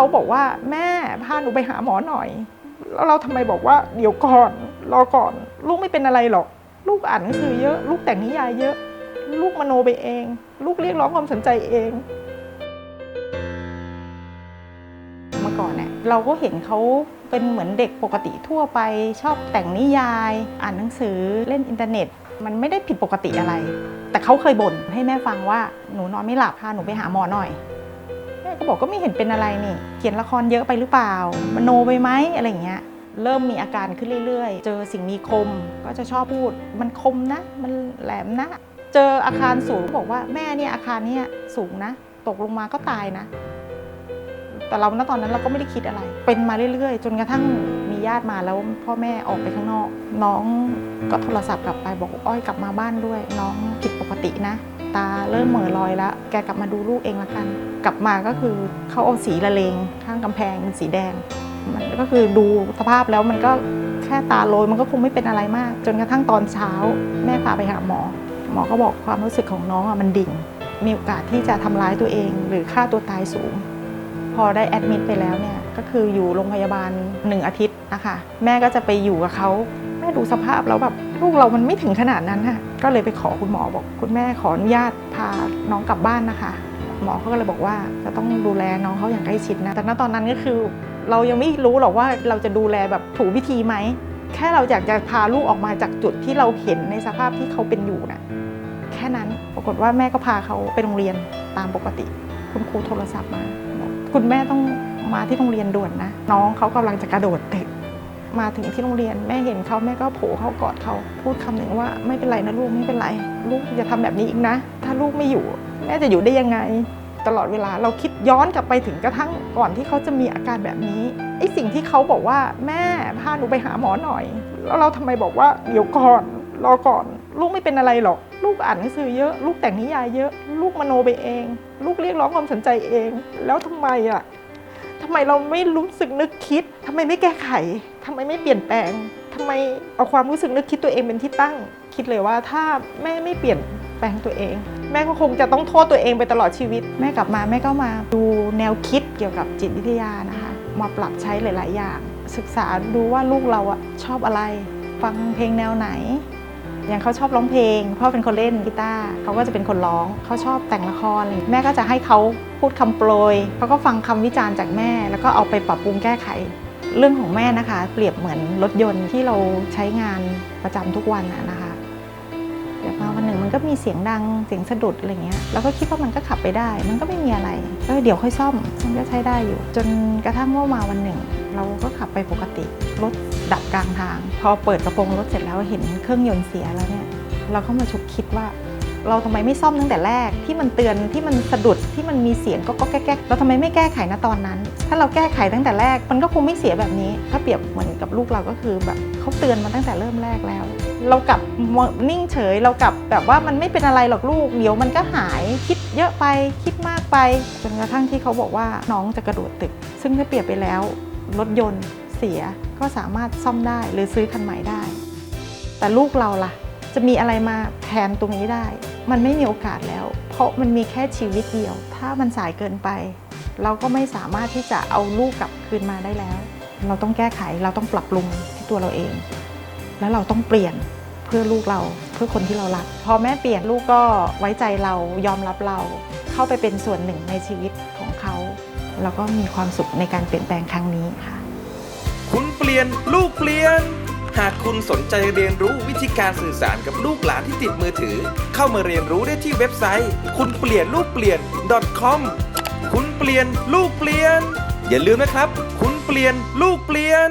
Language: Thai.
เขาบอกว่าแม่พาหนูไปหาหมอหน่อย แล้วเราทำไมบอกว่าเดี๋ยวก่อนรอก่อน ลูกไม่เป็นอะไรหรอก ลูกอ่านหนังสือเยอะ ลูกแต่งนิยายเยอะ ลูกมโนไปเอง ลูกเรียกร้องความสนใจเองเมื่อก่อนเนี่ยเราก็เห็นเขาเป็นเหมือนเด็กปกติทั่วไป ชอบแต่งนิยาย อ่านหนังสือเล่นอินเทอร์เน็ต มันไม่ได้ผิดปกติอะไร แต่เขาเคยบ่นให้แม่ฟังว่าหนูนอนไม่หลับพาหนูไปหาหมอหน่อย ก็บอกก็ไม่เห็นเป็นอะไรนี่ เขียนละครเยอะไปหรือเปล่า มโนไปไหมอะไรอย่างเงี้ย เริ่มมีอาการขึ้นเรื่อยๆ เจอสิ่งมีคมก็จะชอบพูด มันคมนะ มันแหลมนะ เจออาคารสูงบอกว่าแม่เนี่ยอาคารเนี้ยสูงนะ ตกลงมาก็ตายนะ แต่เราณตอนนั้นเราก็ไม่ได้คิดอะไร เป็นมาเรื่อยๆ จนกระทั่งมีญาติมาแล้วพ่อแม่ออกไปข้างนอก น้องก็โทรศัพท์กลับไปบอกอ้อยกลับมาบ้านด้วย น้องผิดปกตินะ ตาเริ่มเหม่อลอยแล้ว แกกลับมาดูลูกเองละกัน กลับมาก็คือเขาเอาสีละเลงข้างกำแพงเป็นสีแดง มันก็คือดูสภาพแล้วมันก็แค่ตาโรยมันก็คงไม่เป็นอะไรมาก จนกระทั่งตอนเช้า แม่พาไปหาหมอ หมอก็บอกความรู้สึกของน้องอะมันดิ่ง มีโอกาสที่จะทำร้ายตัวเอง หรือฆ่าตัวตายสูง พอได้แอดมิดไปแล้วเนี่ยก็คืออยู่โรงพยาบาลหนึ่งอาทิตย์นะคะแม่ก็จะไปอยู่กับเขาแม่ดูสภาพแล้วแบบ ลูกเรามันไม่ถึงขนาดนั้นค่ะก็เลยไปขอคุณหมอบอก คุณแม่ขออนุญาตพาน้องกลับบ้านนะคะ หมอเขาก็เลยบอกว่าจะต้องดูแลน้องเขาอย่างใกล้ชิดนะ แต่ณตอนนั้นก็คือ เรายังไม่รู้หรอกว่าเราจะดูแลแบบถูกวิธีไหม แค่เราอยากจะพาลูกออกมาจากจุดที่เราเห็นในสภาพที่เขาเป็นอยู่น่ะแค่นั้นปรากฏว่าแม่ก็พาเขาไปโรงเรียนตามปกติ คุณครูโทรศัพท์มาบอกคุณแม่ต้องมาที่โรงเรียนด่วนนะ น้องเขากำลังจะกระโดดตึก มาถึงที่โรงเรียนแม่เห็นเขาแม่ก็โผล่เขากอดเขาพูดคำหนึ่งว่าไม่เป็นไรนะลูกไม่เป็นไรลูกอย่าทำแบบนี้อีกนะ ถ้าลูกไม่อยู่ แม่จะอยู่ได้ยังไง ตลอดเวลาเราคิดย้อนกลับไปถึงกระทั่งก่อนที่เขาจะมีอาการแบบนี้ไอ้สิ่งที่เขาบอกว่าแม่พาหนูไปหาหมอหน่อย แล้วเราทำไมบอกว่าเดี๋ยวก่อนรอก่อน ลูกไม่เป็นอะไรหรอก ลูกอ่านหนังสือเยอะ ลูกแต่งนิยายเยอะ ลูกมโนไปเอง ลูกเรียกร้องความสนใจเอง แล้วทำไมอะ ทำไมเราไม่รู้สึกนึกคิดทำไมไม่แก้ไขทำไมไม่เปลี่ยนแปลงทำไมเอาความรู้สึกนึกคิดตัวเองเป็นที่ตั้ง คิดเลยว่าถ้าแม่ไม่เปลี่ยนแปลงตัวเอง แม่ก็คงจะต้องโทษตัวเองไปตลอดชีวิต แม่กลับมาแม่ก็มาดูแนวคิดเกี่ยวกับจิตวิทยานะคะ มาปรับใช้หลาย ๆ อย่าง ศึกษาดูว่าลูกเราอะชอบอะไร ฟังเพลงแนวไหนอย่างเขาชอบร้องเพลงพ่อเป็นคนเล่นกีตาร์เขาก็จะเป็นคนร้องเขาชอบแต่งละครแม่ก็จะให้เขา พูดคำโปรยเขาก็ฟังคำวิจารณ์จากแม่ แล้วก็เอาไปปรับปรุงแก้ไข เรื่องของแม่นะคะ เปรียบเหมือนรถยนต์ที่เราใช้งานประจำทุกวันนะนะคะเดี๋ยวมาวันหนึ่งมันก็มีเสียงดังเสียงสะดุดอะไรเงี้ยเราก็คิดว่ามันก็ขับไปได้ มันก็ไม่มีอะไรก็เดี๋ยวค่อยซ่อมมันก็ใช้ได้อยู่ จนกระทั่งว่ามาวันหนึ่ง เราก็ขับไปปกติรถดับกลางทาง พอเปิดกระโปรงรถเสร็จแล้วเห็นเครื่องยนต์เสียแล้วเนี่ยเราก็มาฉุกคิดว่า เราทำไมไม่ซ่อมตั้งแต่แรก ที่มันเตือนที่มันสะดุดที่มันมีเสียงก็ก็แก๊กๆเราทำไมไม่แก้ไขนะตอนนั้น ถ้าเราแก้ไขตั้งแต่แรก มันก็คงไม่เสียแบบนี้ ถ้าเปรียบเหมือนกับลูกเราก็คือแบบเขาเตือนมาตั้งแต่เริ่มแรกแล้ว เรากลับนิ่งเฉย เรากลับแบบว่ามันไม่เป็นอะไรหรอกลูกเดี๋ยวมันก็หายคิดเยอะไปคิดมากไปจนกระทั่งที่เขาบอกว่าน้องจะกระโดดตึก ซึ่งถ้าเปรียบไปแล้วรถยนต์เสียก็สามารถซ่อมได้หรือซื้อคันใหม่ได้ แต่ลูกเราล่ะ จะมีอะไรมาแทนตรงนี้ได้ มันไม่มีโอกาสแล้ว เพราะมันมีแค่ชีวิตเดียว ถ้ามันสายเกินไป เราก็ไม่สามารถที่จะเอาลูกกลับคืนมาได้แล้ว เราต้องแก้ไขเราต้องปรับปรุงที่ตัวเราเอง แล้วเราต้องเปลี่ยนเพื่อลูกเราเพื่อคนที่เรารัก พอแม่เปลี่ยนลูกก็ไว้ใจเรายอมรับเรา เข้าไปเป็นส่วนหนึ่งในชีวิตของเขาแล้วก็มีความสุขในการเปลี่ยนแปลงครั้งนี้ค่ะ คุณเปลี่ยนลูกเปลี่ยน หากคุณสนใจเรียนรู้วิธีการสื่อสารกับลูกหลานที่ติดมือถือ เข้ามาเรียนรู้ได้ที่เว็บไซต์ คุณเปลี่ยนลูกเปลี่ยน .com คุณเปลี่ยนลูกเปลี่ยน อย่าลืมนะครับ คุณเปลี่ยนลูกเปลี่ยน